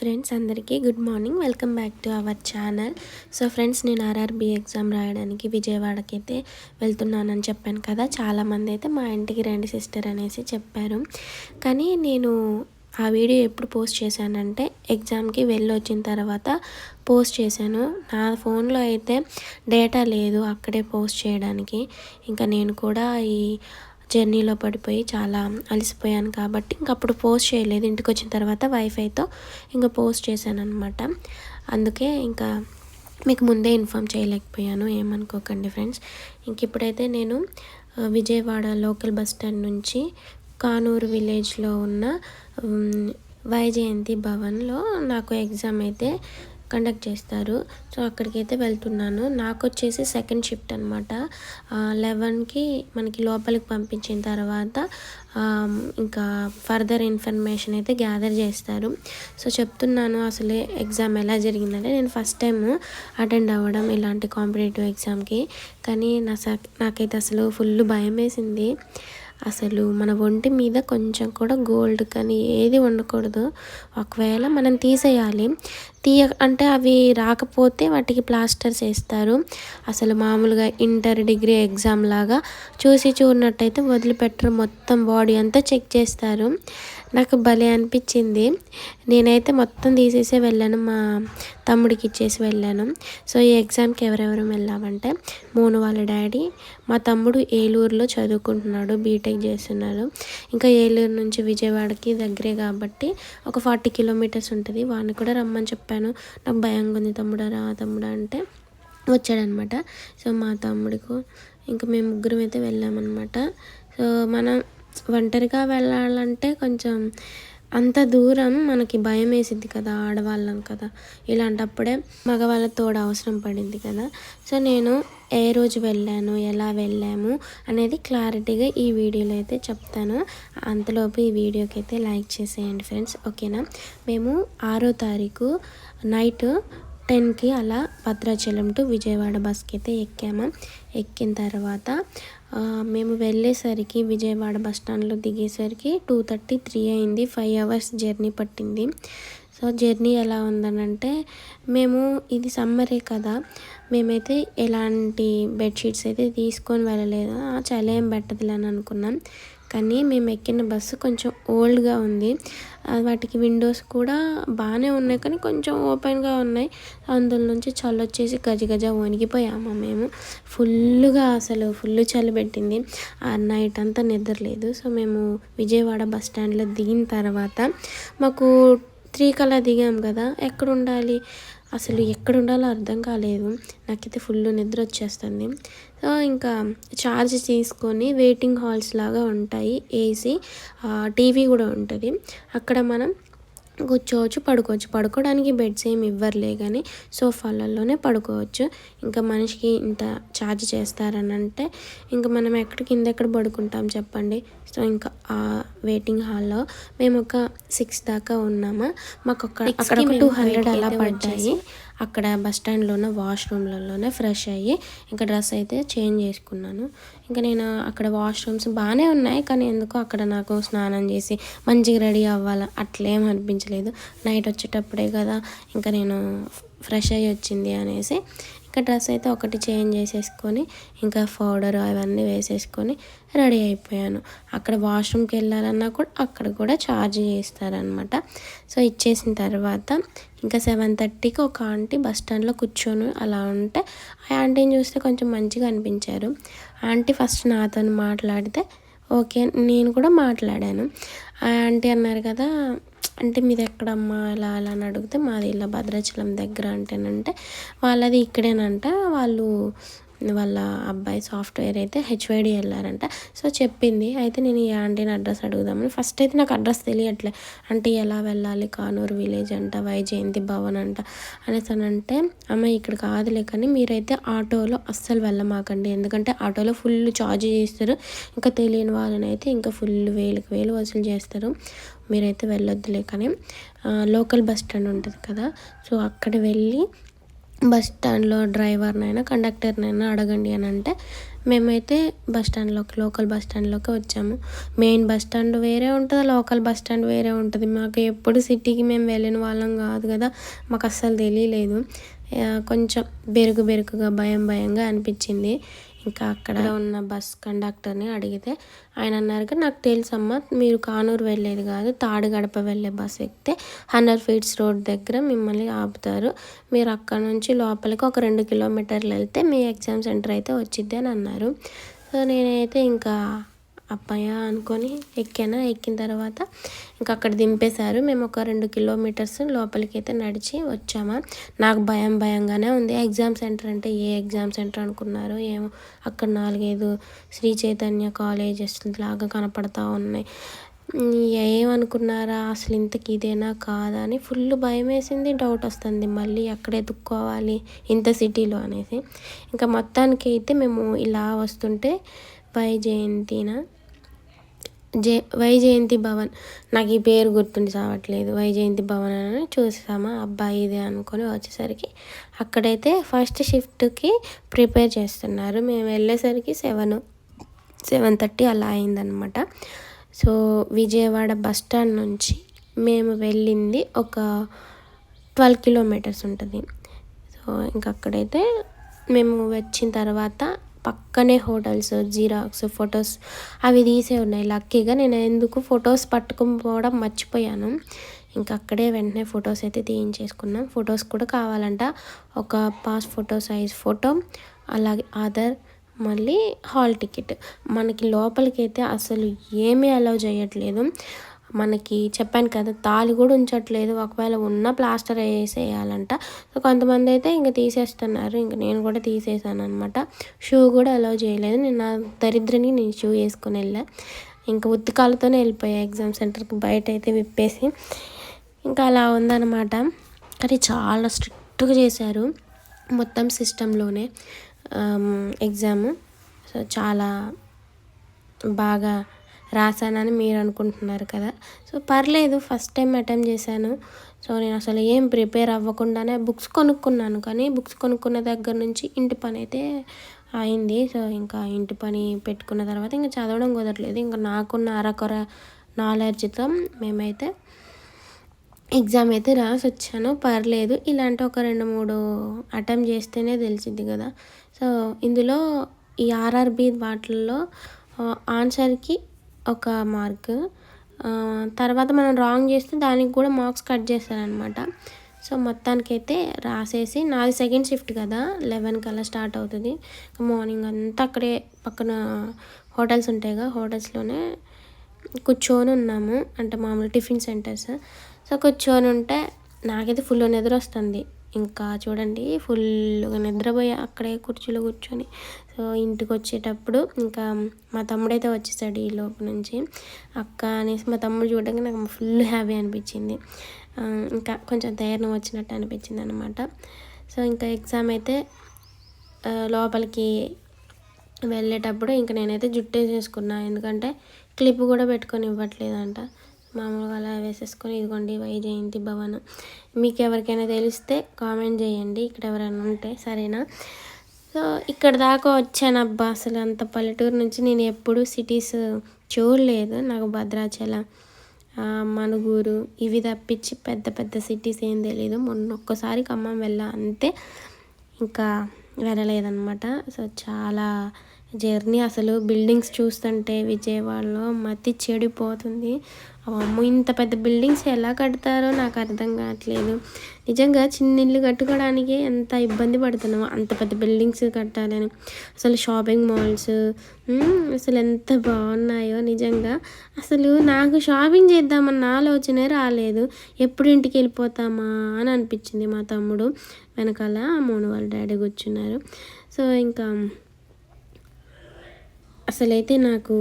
Friends అందరికీ good morning. Welcome back to our channel. So friends నేను RRB exam రాయడానికి విజయవాడకి అయితే వెళ్తున్నానని చెప్పాను కదా. చాలామంది అయితే మా ఇంటికి రండి సిస్టర్ అనేసి చెప్పారు. కానీ నేను ఆ వీడియో ఎప్పుడు పోస్ట్ చేశానంటే ఎగ్జామ్కి వెళ్ళి వచ్చిన తర్వాత పోస్ట్ చేశాను. నా ఫోన్లో అయితే డేటా లేదు అక్కడే పోస్ట్ చేయడానికి. ఇంకా నేను కూడా ఈ జర్నీలో పడిపోయి చాలా అలసిపోయాను కాబట్టి ఇంక అప్పుడు పోస్ట్ చేయలేదు. ఇంటికి వచ్చిన తర్వాత వైఫైతో ఇంకా పోస్ట్ చేశాను అనమాట అందుకే ఇంకా మీకు ముందే ఇన్ఫామ్ చేయలేకపోయాను. ఏమనుకోకండి ఫ్రెండ్స్. ఇంక ఇప్పుడైతే నేను విజయవాడ లోకల్ బస్ స్టాండ్ నుంచి కానూరు విలేజ్లో ఉన్న వైజయంతి భవన్లో నాకు ఎగ్జామ్ అయితే కండక్ట్ చేస్తారు. సో అక్కడికైతే వెళ్తున్నాను. నాకు వచ్చేసి సెకండ్ షిఫ్ట్ అనమాట లెవెన్కి మనకి లోపలికి పంపించిన తర్వాత ఇంకా ఫర్దర్ ఇన్ఫర్మేషన్ అయితే గ్యాదర్ చేస్తారు. సో చెప్తున్నాను అసలే ఎగ్జామ్ ఎలా జరిగిందంటే నేను ఫస్ట్ టైం అటెండ్ అవ్వడం ఇలాంటి కాంపిటేటివ్ ఎగ్జామ్కి. కానీ నా నాకైతే అసలు ఫుల్ భయం వేసింది అసలు మన ఒంటి మీద కొంచెం కూడా గోల్డ్ కానీ ఏది ఉండకూడదు. ఒకవేళ మనం తీసేయాలి తీయ అంటే అవి రాకపోతే వాటికి ప్లాస్టర్స్ వేస్తారు అసలు మామూలుగా ఇంటర్ డిగ్రీ ఎగ్జామ్ లాగా చూసి చూడనట్టయితే వదిలిపెట్టరు. మొత్తం బాడీ అంతా చెక్ చేస్తారు. నాకు భలే అనిపించింది. నేనైతే మొత్తం తీసేసే వెళ్ళాను. మా తమ్ముడికి ఇచ్చేసి వెళ్ళాను. సో ఈ ఎగ్జామ్కి ఎవరెవరు వెళ్ళామంటే మోను వాళ్ళ డాడీ మా తమ్ముడు ఏలూరులో చదువుకుంటున్నాడు బీటెక్ చేస్తున్నాడు. ఇంకా ఏలూరు నుంచి విజయవాడకి దగ్గరే కాబట్టి ఒక ఫార్టీ కిలోమీటర్స్ ఉంటుంది. వాడిని కూడా రమ్మని చెప్పాను. నాకు భయంగా ఉంది తమ్ముడా రా తమ్ముడా అంటే వచ్చాడనమాట. సో మా తమ్ముడికి ఇంకా మేము ముగ్గురం అయితే వెళ్ళామన్నమాట సో మనం ఒంటరిగా వెళ్ళాలంటే కొంచెం అంత దూరం మనకి భయం వేసింది కదా ఆడవాళ్ళం కదా. ఇలాంటప్పుడే మగవాళ్ళ తోడు అవసరం పడింది కదా. సో నేను ఏ రోజు వెళ్ళాను ఎలా వెళ్ళాము అనేది క్లారిటీగా ఈ వీడియోలో అయితే చెప్తాను. అంతలోపు ఈ వీడియోకి అయితే లైక్ చేసేయండి ఫ్రెండ్స్ ఓకేనా? మేము ఆరో తారీఖు నైట్ టెన్కి అలా భద్రాచలం టు విజయవాడ బస్కి అయితే ఎక్కాము. ఎక్కిన తర్వాత మేము వెళ్ళేసరికి విజయవాడ బస్ స్టాండ్లో దిగేసరికి టూ థర్టీ త్రీ అయింది. ఫైవ్ అవర్స్ జర్నీ పట్టింది. సో జర్నీ ఎలా ఉందనంటే మేము ఇది సమ్మరే కదా మేమైతే ఎలాంటి బెడ్షీట్స్ అయితే తీసుకొని వెళ్ళలేదు. చలి ఏం పెట్టదులే అని అనుకున్నాం. కానీ మేము ఎక్కిన బస్సు కొంచెం ఓల్డ్గా ఉంది. వాటికి విండోస్ కూడా బాగానే ఉన్నాయి కానీ కొంచెం ఓపెన్గా ఉన్నాయి. అందులో నుంచి చలి వచ్చేసి గజ గజ వణిగిపోయాము మేము. ఫుల్గా అసలు ఫుల్ చలి పెట్టింది. ఆ నైట్ అంతా నిద్రలేదు సో మేము విజయవాడ బస్ స్టాండ్లో దిగిన తర్వాత మాకు త్రీ కల్లా దిగాం కదా. ఎక్కడ ఉండాలి అసలు ఎక్కడ ఉండాలో అర్థం కాలేదు. నాకైతే ఫుల్ నిద్ర వచ్చేస్తుంది. సో ఇంకా ఛార్జ్ తీసుకొని వెయిటింగ్ హాల్స్ లాగా ఉంటాయి. ఏసీ టీవీ కూడా ఉంటుంది. అక్కడ మనం కూర్చోవచ్చు పడుకోవచ్చు. పడుకోవడానికి బెడ్స్ ఏమి ఇవ్వర్లే కానీ సోఫాలలోనే పడుకోవచ్చు. ఇంకా మనిషికి ఇంత ఛార్జ్ చేస్తారని అంటే ఇంకా మనం ఎక్కడ కింద ఎక్కడ పడుకుంటాం చెప్పండి. సో ఇంకా ఆ వెయిటింగ్ హాల్లో మేము ఒక సిక్స్ దాకా ఉన్నామా? మాకు ఒక అక్కడ టూ హండ్రెడ్ అలా పడ్డాయి. అక్కడ బస్ స్టాండ్లోనే వాష్రూమ్లలోనే ఫ్రెష్ అయ్యి ఇంకా డ్రెస్ అయితే చేంజ్ చేసుకున్నాను. ఇంకా నేను అక్కడ వాష్రూమ్స్ బాగానే ఉన్నాయి కానీ ఎందుకో అక్కడ నాకు స్నానం చేసి మంచిగా రెడీ అవ్వాలి అట్లేం అనిపించలేదు. నైట్ వచ్చేటప్పుడే కదా ఇంకా నేను ఫ్రెష్ అయ్యి వచ్చింది అనేసి ఇంకా డ్రెస్ అయితే ఒకటి చేంజ్ చేసేసుకొని ఇంకా పౌడర్ అవన్నీ వేసేసుకొని రెడీ అయిపోయాను. అక్కడ వాష్రూమ్కి వెళ్ళాలన్నా కూడా అక్కడ కూడా ఛార్జ్ చేస్తారనమాట సో ఇచ్చేసిన తర్వాత ఇంకా సెవెన్ థర్టీకి ఒక ఆంటీ బస్ స్టాండ్లో కూర్చొని అలా ఉంటే ఆ ఆంటీని చూస్తే కొంచెం మంచిగా అనిపించారు. ఆంటీ ఫస్ట్ నాతో మాట్లాడితే ఓకే నేను కూడా మాట్లాడాను. ఆ ఆంటీ అన్నారు కదా అంటే మీది ఎక్కడమ్మా ఇలా అలా అని అడిగితే మాది ఇలా భద్రాచలం దగ్గర అంటేనంటే వాళ్ళది ఇక్కడేనంట. వాళ్ళు వాళ్ళ అబ్బాయి సాఫ్ట్వేర్ అయితే హెచ్వైడి వెళ్ళారంట సో చెప్పింది. అయితే నేను ఈ ఆంటీని అడ్రస్ అడుగుదామని ఫస్ట్ అయితే నాకు అడ్రస్ తెలియట్లే. అంటే ఎలా వెళ్ళాలి? కానూరు విలేజ్ అంట వైజయంతి భవన్ అంట అనేసి అంటే అమ్మ ఇక్కడ కాదులే కానీ మీరైతే ఆటోలో అస్సలు వెళ్ళమాకండి. ఎందుకంటే ఆటోలో ఫుల్ ఛార్జ్ చేస్తారు. ఇంకా తెలియని వాళ్ళని అయితే ఇంకా ఫుల్ వేలకు వేలు వసూలు చేస్తారు. మీరైతే వెళ్ళొద్దులే కానీ లోకల్ బస్ స్టాండ్ ఉంటుంది కదా సో అక్కడ వెళ్ళి బస్ స్టాండ్లో డ్రైవర్నైనా కండక్టర్నైనా అడగండి అని అంటే మేమైతే బస్ స్టాండ్లోకి లోకల్ బస్ స్టాండ్లోకి వచ్చాము. మెయిన్ బస్ స్టాండ్ వేరే ఉంటుంది లోకల్ బస్ స్టాండ్ వేరే ఉంటుంది. మాకు ఎప్పుడు సిటీకి మేము వెళ్ళిన వాళ్ళం కాదు కదా మాకు అస్సలు తెలియలేదు కొంచెం బెరుగు బెరుకుగా భయం భయంగా అనిపించింది. ఇంకా అక్కడ ఉన్న బస్ కండక్టర్ని అడిగితే ఆయన అన్నారు నాకు తెలుసమ్మా మీరు కానూరు వెళ్ళేది కాదు తాడు గడప వెళ్ళే బస్ ఎక్కితే హండ్రెడ్ ఫీట్స్ రోడ్ దగ్గర మిమ్మల్ని ఆపుతారు. మీరు అక్కడ నుంచి లోపలికి ఒక రెండు కిలోమీటర్లు వెళ్తే మీ ఎగ్జామ్ సెంటర్ అయితే వచ్చిద్ది అని అన్నారు. సో నేనైతే ఇంకా అప్పయ్యా అనుకొని ఎక్కాను. ఎక్కిన తర్వాత ఇంకా అక్కడ దింపేశారు. మేము ఒక రెండు కిలోమీటర్స్ లోపలికి అయితే నడిచి వచ్చామా. నాకు భయం భయంగానే ఉంది. ఎగ్జామ్ సెంటర్ అంటే ఏ ఎగ్జామ్ సెంటర్ అనుకున్నారు ఏమో అక్కడ నాలుగైదు శ్రీ చైతన్య కాలేజెస్ లాగా కనపడతా ఉన్నాయి. ఏమనుకున్నారా? అసలు ఇంతకి ఇదేనా కాదా అని ఫుల్ భయం వేసింది డౌట్ వస్తుంది. మళ్ళీ ఎక్కడ ఎదుక్కోవాలి ఇంత సిటీలో అనేసి. ఇంకా మొత్తానికి అయితే మేము ఇలా వస్తుంటే పై జయంతిన జే వైజయంతి భవన్. నాకు ఈ పేరు గుర్తుండి చావట్లేదు. వైజయంతి భవన్ అని చూసామా? అబ్బాయి ఇదే అనుకొని వచ్చేసరికి అక్కడైతే ఫస్ట్ షిఫ్ట్కి ప్రిపేర్ చేస్తున్నారు. మేము వెళ్ళేసరికి సెవెన్ సెవెన్ థర్టీ అలా అయిందనమాట. సో విజయవాడ బస్ స్టాండ్ నుంచి మేము వెళ్ళింది ఒక ట్వెల్వ్ కిలోమీటర్స్ ఉంటుంది. సో ఇంకక్కడైతే మేము వచ్చిన తర్వాత పక్కనే హోటల్స్ జీరాక్స్ ఫొటోస్ అవి తీసే ఉన్నాయి. లక్కీగా నేను ఎందుకు ఫొటోస్ పట్టుకుపోవడం మర్చిపోయాను. ఇంకా అక్కడే వెంటనే ఫొటోస్ అయితే తీయించేసుకున్నాం. ఫొటోస్ కూడా కావాలంట. ఒక పాస్ ఫోటో సైజ్ ఫోటో అలాగే ఆధార్ మళ్ళీ హాల్ టికెట్. మనకి లోపలికి అయితే అసలు ఏమీ అలౌ చేయట్లేదు. మనకి చెప్పాను కదా తాళి కూడా ఉంచట్లేదు. ఒకవేళ ఉన్న ప్లాస్టర్ వేసేయాలంట. సో కొంతమంది అయితే ఇంకా తీసేస్తున్నారు. ఇంక నేను కూడా తీసేసాను అనమాట షూ కూడా అలౌ చేయలేదు. నేను నా దరిద్రని నేను షూ వేసుకొని వెళ్ళా. ఇంకా ఉత్తికాలతోనే వెళ్ళిపోయా ఎగ్జామ్ సెంటర్కి బయట అయితే విప్పేసి. ఇంకా అలా ఉందన్నమాట. కానీ చాలా స్ట్రిక్ట్గా చేశారు. మొత్తం సిస్టంలోనే ఎగ్జామ్. సో చాలా బాగా రాశానని మీరు అనుకుంటున్నారు కదా. సో పర్లేదు ఫస్ట్ టైం అటెంప్ట్ చేశాను. సో నేను అసలు ఏం ప్రిపేర్ అవ్వకుండానే బుక్స్ కొనుక్కున్నాను. కానీ బుక్స్ కొనుక్కున్న దగ్గర నుంచి ఇంటి పని అయితే అయింది. సో ఇంకా ఇంటి పని పెట్టుకున్న తర్వాత ఇంకా చదవడం కుదరలేదు. ఇంకా నాకున్న అరకొర నాలెడ్జ్తో మేమైతే ఎగ్జామ్ అయితే రాసి వచ్చాను పర్లేదు ఇలాంటి ఒక రెండు మూడు అటెంప్ట్ చేస్తేనే తెలిసింది కదా. సో ఇందులో ఈ ఆర్ఆర్బి వాటిల్లో ఆన్సర్కి ఒక మార్క్. తర్వాత మనం రాంగ్ చేస్తే దానికి కూడా మార్క్స్ కట్ చేస్తారనమాట సో మొత్తానికైతే రాసేసి నాది సెకండ్ షిఫ్ట్ కదా లెవెన్ కల్లా స్టార్ట్ అవుతుంది. మార్నింగ్ అంతా అక్కడే పక్కన హోటల్స్ ఉంటాయి కదా హోటల్స్లోనే కూర్చొని ఉన్నాము. అంటే మామూలు టిఫిన్ సెంటర్స్. సో కూర్చొని ఉంటే నాకైతే ఫుల్ నిద్ర వస్తుంది. ఇంకా చూడండి ఫుల్గా నిద్రపోయా అక్కడే కుర్చీలో కూర్చొని సో ఇంటికి వచ్చేటప్పుడు ఇంకా మా తమ్ముడైతే వచ్చేసాడు ఈ లోపు నుంచి. అక్క అనేసి మా తమ్ముడు చూడగానే నాకు ఫుల్ హ్యాపీ అనిపించింది. ఇంకా కొంచెం ధైర్యం వచ్చినట్టు అనిపించింది అనమాట సో ఇంకా ఎగ్జామ్ అయితే లోపలికి వెళ్ళేటప్పుడు ఇంకా నేనైతే జుట్టేసేసుకున్నాను ఎందుకంటే క్లిప్ కూడా పెట్టుకొని ఇవ్వట్లేదంట. మామూలుగా అలా వేసేసుకొని ఇదిగోండి వైజయంతి భవనం. మీకు ఎవరికైనా తెలిస్తే కామెంట్ చేయండి. ఇక్కడ ఎవరైనా ఉంటే సరేనా? సో ఇక్కడ దాకా వచ్చానబ్బా అసలు అంత పల్లెటూరు నుంచి నేను ఎప్పుడు సిటీస్ చూడలేదు. నాకు భద్రాచలం మనుగూరు ఇవి తప్పించి పెద్ద పెద్ద సిటీస్ ఏం తెలియదు మొన్న ఒక్కసారి ఖమ్మం వెళ్ళా అంతే. ఇంకా వెళ్ళలేదన్నమాట. సో చాలా జర్నీ అసలు బిల్డింగ్స్ చూస్తుంటే విజయవాడలో మతి చెడిపోతుంది. అమ్మో ఇంత పెద్ద బిల్డింగ్స్ ఎలా కడతారో నాకు అర్థం కావట్లేదు. నిజంగా చిన్న ఇల్లు కట్టుకోవడానికి ఎంత ఇబ్బంది పడుతున్నామో అంత పెద్ద బిల్డింగ్స్ కట్టాలని. అసలు షాపింగ్ మాల్స్ అసలు ఎంత బాగున్నాయో నిజంగా. అసలు నాకు షాపింగ్ చేద్దామన్న ఆలోచనే రాలేదు. ఎప్పుడు ఇంటికి వెళ్ళిపోతామా అని అనిపించింది మా తమ్ముడు. వెనకాల మోను వాళ్ళ డాడీ కూర్చున్నారు. సో ఇంకా అసలైతే నాకు